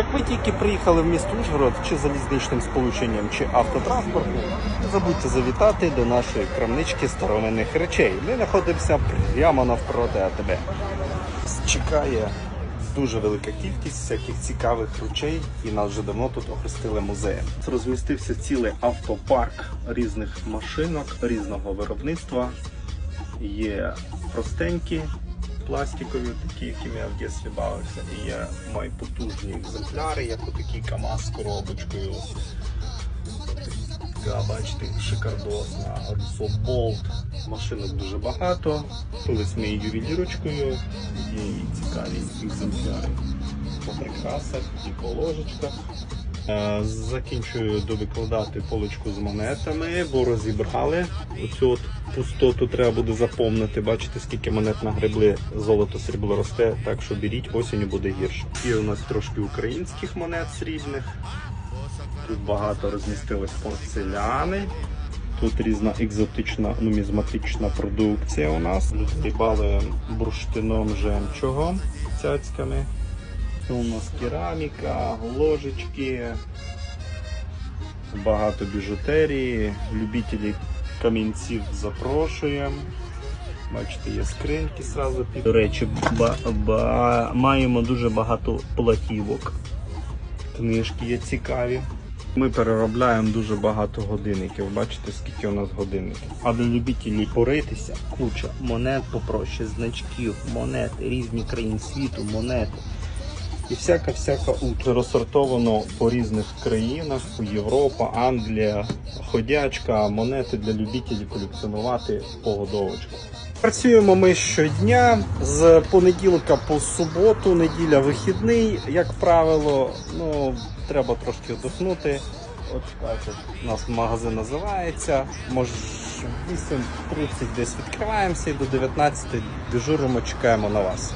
Як ви тільки приїхали в місто Ужгород чи залізничним сполученням, чи автотранспортом, не забудьте завітати до нашої крамнички старовинних речей. Ми знаходимося прямо навпроти АТБ. Чекає дуже велика кількість всяких цікавих речей, і нас вже давно тут охрестили музеєм. Розмістився цілий автопарк різних машинок різного виробництва. Є простенькі пластикові, такі, якими я в дитинстві бавився. І є мої потужні екземпляри, як отакий КАМАЗ з коробочкою. Така, бачите, шикардосна, Болт. Машинок дуже багато. Колись ми ювелірочкою, і цікаві екземпляри по прикрасах і по ложечках. Е, Закінчую довикладати полочку з монетами, бо розібрали. Оцю от пустоту треба буде заповнити. Бачите, скільки монет нагребли, золото срібло росте, так що беріть, осінню буде гірше. Є у нас трошки українських монет срібних. Тут багато розмістилось порцеляни. Тут різна екзотична нумізматична продукція у нас. Рибали бурштином жемчугом, цяцьками. Це у нас кераміка, ложечки, багато біжутерії, любителі камінців запрошуємо. Бачите, є скриньки зразу. До речі, ба- ба- маємо дуже багато платівок. Книжки є цікаві. Ми переробляємо дуже багато годинників. Бачите, скільки у нас годинників. А для любителів поритися куча монет попроще, значків, монет, різні країн світу, монети. І всяка всяка утра розсортовано по різних країнах: Європа, Англія, ходячка, монети для любителів колекціонувати погодовочку. Працюємо ми щодня з понеділка по суботу, неділя вихідний. Як правило, ну треба трошки вдохнути. От чекайте, у нас магазин називається. Може 8.30 десь відкриваємося і до 19 дежуримо, чекаємо на вас.